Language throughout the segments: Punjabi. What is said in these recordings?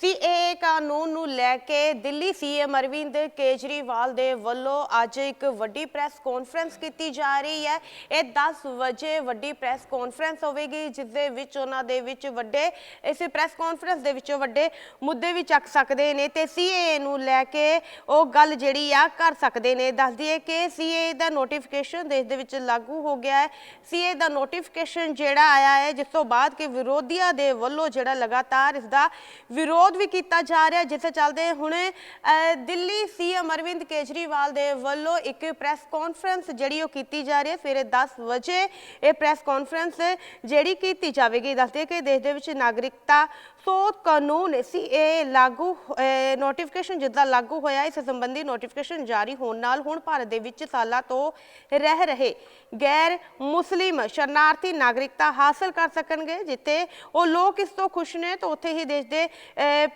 ਸੀਏਏ ਕਾਨੂੰਨ ਨੂੰ ਲੈ ਕੇ ਦਿੱਲੀ ਸੀਐਮ ਅਰਵਿੰਦ ਕੇਜਰੀਵਾਲ ਦੇ ਵੱਲੋਂ ਅੱਜ ਇੱਕ ਵੱਡੀ ਪ੍ਰੈਸ ਕਾਨਫਰੰਸ ਕੀਤੀ ਜਾ ਰਹੀ ਹੈ। ਇਹ 10 ਵਜੇ ਵੱਡੀ ਪ੍ਰੈਸ ਕਾਨਫਰੰਸ ਹੋਵੇਗੀ ਜਿਸ ਦੇ ਵਿੱਚ ਉਹਨਾਂ ਦੇ ਵਿੱਚ ਵੱਡੇ, ਇਸ ਪ੍ਰੈਸ ਕਾਨਫਰੰਸ ਦੇ ਵਿੱਚ ਵੱਡੇ ਮੁੱਦੇ ਵੀ ਚੱਕ ਸਕਦੇ ਨੇ ਤੇ ਸੀਏਏ ਨੂੰ ਲੈ ਕੇ ਉਹ ਗੱਲ ਜਿਹੜੀ ਆ ਕਰ ਸਕਦੇ ਨੇ। ਦੱਸ ਦਈਏ ਕਿ ਸੀਏਏ ਦਾ ਨੋਟੀਫਿਕੇਸ਼ਨ ਦੇਸ਼ ਦੇ ਵਿੱਚ ਲਾਗੂ ਹੋ ਗਿਆ ਹੈ। ਸੀਏ ਦਾ ਨੋਟੀਫਿਕੇਸ਼ਨ ਜਿਹੜਾ ਆਇਆ ਹੈ, ਜਿਸ ਤੋਂ ਬਾਅਦ ਕਿ ਵਿਰੋਧੀਆਂ ਦੇ ਵੱਲੋਂ ਜਿਹੜਾ ਲਗਾਤਾਰ ਇਸ ਦਾ ਵਿਰੋਧ ਵੀ ਕੀਤਾ ਜਾ ਰਿਹਾ ਜਿਸ ਦੇ ਚੱਲਦੇ ਹੁਣ ਅਹ, ਦਿੱਲੀ ਸੀਐਮ ਅਰਵਿੰਦ ਕੇਜਰੀਵਾਲ ਦੇ ਵੱਲੋਂ ਇੱਕ ਪ੍ਰੈਸ ਕਾਨਫਰੰਸ ਜਿਹੜੀ ਉਹ ਕੀਤੀ ਜਾ ਰਹੀ ਹੈ। ਸਵੇਰੇ 10 ਵਜੇ ਇਹ ਪ੍ਰੈਸ ਕਾਨਫਰੰਸ ਜਿਹੜੀ ਕੀਤੀ ਜਾਵੇਗੀ। ਦੱਸਦੇ ਕਿ ਦੇਸ਼ ਦੇ ਵਿੱਚ ਨਾਗਰਿਕਤਾ ਸੋਧ ਕਾਨੂੰਨ ਸੀਏ ਲਾਗੂ ਨੋਟੀਫਿਕੇਸ਼ਨ ਜਿੱਦਾਂ ਲਾਗੂ ਹੋਇਆ ਇਸ ਸੰਬੰਧੀ ਨੋਟੀਫਿਕੇਸ਼ਨ ਜਾਰੀ ਹੋਣ ਨਾਲ ਹੁਣ ਭਾਰਤ ਦੇ ਵਿੱਚ ਸਾਲਾਂ ਤੋਂ ਰਹਿ ਰਹੇ ਗੈਰ ਮੁਸਲਿਮ ਸ਼ਰਨਾਰਥੀ ਨਾਗਰਿਕਤਾ ਹਾਸਲ ਕਰ ਸਕਣਗੇ ਜਿੱਥੇ ਉਹ ਲੋਕ ਇਸ ਤੋਂ ਖੁਸ਼ ਨੇ ਤਾਂ ਉੱਥੇ ਹੀ ਦੇਸ਼ ਦੇ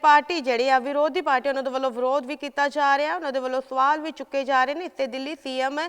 ਪਾਰਟੀ ਜਿਹੜੀ ਆ, ਵਿਰੋਧੀ ਪਾਰਟੀ ਉਹਨਾਂ ਦੇ ਵੱਲੋਂ ਵਿਰੋਧ ਵੀ ਕੀਤਾ ਜਾ ਰਿਹਾ, ਉਹਨਾਂ ਦੇ ਵੱਲੋਂ ਸਵਾਲ ਵੀ ਚੁੱਕੇ ਜਾ ਰਹੇ ਨੇ। ਇਸ ਤੇ ਦਿੱਲੀ ਸੀਐਮ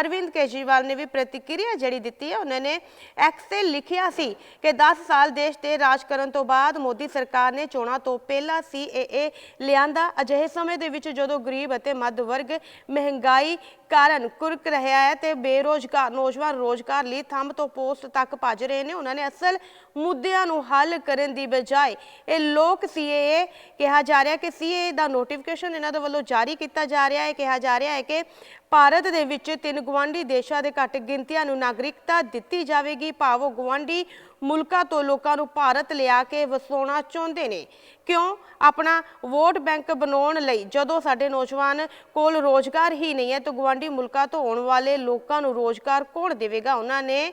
ਅਰਵਿੰਦ ਕੇਜਰੀਵਾਲ ਨੇ ਵੀ ਪ੍ਰਤੀਕਿਰਿਆ ਜਿਹੜੀ ਦਿੱਤੀ ਹੈ, ਉਹਨਾਂ ਨੇ ਐਕਸ ਤੇ ਲਿਖਿਆ ਸੀ ਕਿ 10 ਸਾਲ ਦੇਸ਼ ਤੇ ਰਾਜ ਕਰਨ ਤੋਂ ਬਾਅਦ ਮੋਦੀ ਸਰਕਾਰ ਨੇ ਚੋਣਾਂ ਤੋਂ ਪਹਿਲਾਂ ਸੀਏਏ ਲਿਆਂਦਾ। ਅਜਿਹੇ ਸਮੇਂ ਦੇ ਵਿੱਚ ਜਦੋਂ ਗਰੀਬ ਅਤੇ ਮੱਧ ਵਰਗ ਮਹਿੰਗਾਈ ਕਾਰਨ ਕੁਰਕ ਰਿਹਾ ਹੈ ਤੇ ਬੇਰੋਜ਼ਗਾਰ, ਨੌਜਵਾਨ ਰੋਜ਼ਗਾਰ ਲਈ ਥੰਮ ਤੋਂ ਪੋਸਟ ਤੱਕ ਭੱਜ ਰਹੇ ਨੇ, ਉਹਨਾਂ ਨੇ ਅਸਲ ਮੁੱਦਿਆਂ ਨੂੰ ਹੱਲ ਕਰਨ ਦੀ ਬਜਾਏ ਇਹ ਲੋਕ ਸੀਏਏ ਕਿਹਾ ਜਾ ਰਿਹਾ ਕਿ ਸੀਏਏ ਦਾ ਨੋਟੀਫਿਕੇਸ਼ਨ ਇਹਨਾਂ ਦੇ ਵੱਲੋਂ ਜਾਰੀ ਕੀਤਾ ਜਾ ਰਿਹਾ ਹੈ। ਕਿਹਾ ਜਾ ਰਿਹਾ ਹੈ ਕਿ ਭਾਰਤ ਦੇ ਵਿੱਚ ਤਿੰਨ ਗਵਾਂਢੀ ਦੇਸ਼ਾਂ ਦੇ ਘੱਟ ਗਿਣਤੀਆਂ ਨੂੰ ਨਾਗਰਿਕਤਾ ਦਿੱਤੀ ਜਾਵੇਗੀ। ਭਾਵ ਗਵਾਂਢੀ ਮੁਲਕਾਂ ਤੋਂ ਲੋਕਾਂ ਨੂੰ ਭਾਰਤ ਲਿਆ ਕੇ ਵਸਾਉਣਾ ਚਾਹੁੰਦੇ ਨੇ। ਕਿਉਂ? ਆਪਣਾ ਵੋਟ ਬੈਂਕ ਬਣਾਉਣ ਲਈ ਜਦੋਂ ਸਾਡੇ ਨੌਜਵਾਨ ਕੋਲ ਰੋਜ਼ਗਾਰ ਹੀ ਨਹੀਂ ਹੈ ਤਾਂ ਗਵਾਂਢੀ ਮੁਲਕਾਂ ਤੋਂ ਆਉਣ ਵਾਲੇ ਲੋਕਾਂ ਨੂੰ ਰੋਜ਼ਗਾਰ ਕੌਣ ਦੇਵੇਗਾ? ਉਹਨਾਂ ਨੇ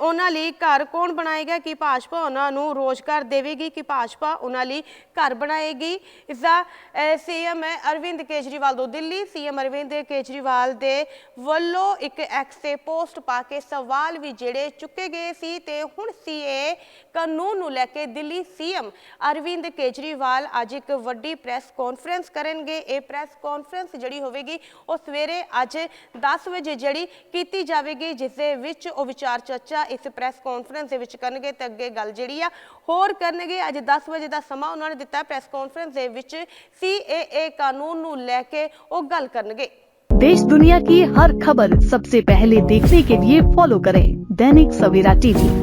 ਉਹਨਾਂ ਲਈ ਘਰ ਕੌਣ ਬਣਾਏਗਾ ਕਿ ਭਾਜਪਾ ਉਹਨਾਂ ਨੂੰ ਰੋਜ਼ਗਾਰ ਦੇਵੇਗੀ ਕਿ ਭਾਜਪਾ ਉਹਨਾਂ ਲਈ ਘਰ ਬਣਾਏਗੀ? ਇਸ ਦਾ ਸੀਐਮ ਅਰਵਿੰਦ ਕੇਜਰੀਵਾਲ ਤੋਂ ਦਿੱਲੀ। ਸੀਐਮ ਅਰਵਿੰਦ ਕੇਜਰੀਵਾਲ ਦੇ ਵੱਲੋਂ ਇੱਕ ਐਕਸੇ ਪੋਸਟ ਪਾ ਕੇ ਸਵਾਲ ਵੀ ਜਿਹੜੇ ਚੁੱਕੇ ਗਏ ਸੀ ਤੇ ਹੁਣ ਸੀ ਸੀਏ ਕਾਨੂੰਨ ਨੂੰ ਲੈ ਕੇ ਦਿੱਲੀ ਸੀਐਮ ਅਰਵਿੰਦ ਕੇਜਰੀਵਾਲ ਅੱਜ ਇੱਕ ਵੱਡੀ ਪ੍ਰੈਸ ਕਾਨਫਰੰਸ ਕਰਨਗੇ ਇਹ ਪ੍ਰੈਸ ਕਾਨਫਰੰਸ ਜਿਹੜੀ ਹੋਵੇਗੀ ਉਹ ਸਵੇਰੇ ਅੱਜ 10 ਵਜੇ ਜਿਹੜੀ ਕੀਤੀ ਜਾਵੇਗੀ ਜਿਸ ਦੇ ਵਿੱਚ ਉਹ ਵਿਚਾਰ ਚਰਚਾ ਇਸ ਪ੍ਰੈਸ ਕਾਨਫਰੰਸ ਦੇ ਵਿੱਚ ਕਰਨਗੇ ਤੇ ਅੱਗੇ ਗੱਲ ਜਿਹੜੀ ਆ ਹੋਰ ਕਰਨਗੇ ਅੱਜ 10 ਵਜੇ ਦਾ ਸਮਾਂ ਉਹਨਾਂ ਨੇ ਦਿੱਤਾ ਪ੍ਰੈਸ ਕਾਨਫਰੰਸ ਦੇ ਵਿੱਚ ਸੀਏਏ ਕਾਨੂੰਨ ਨੂੰ ਲੈ ਕੇ ਉਹ ਗੱਲ ਕਰਨਗੇ देश दुनिया की हर खबर सबसे पहले देखने के लिए फॉलो करें दैनिक सवेरा टीवी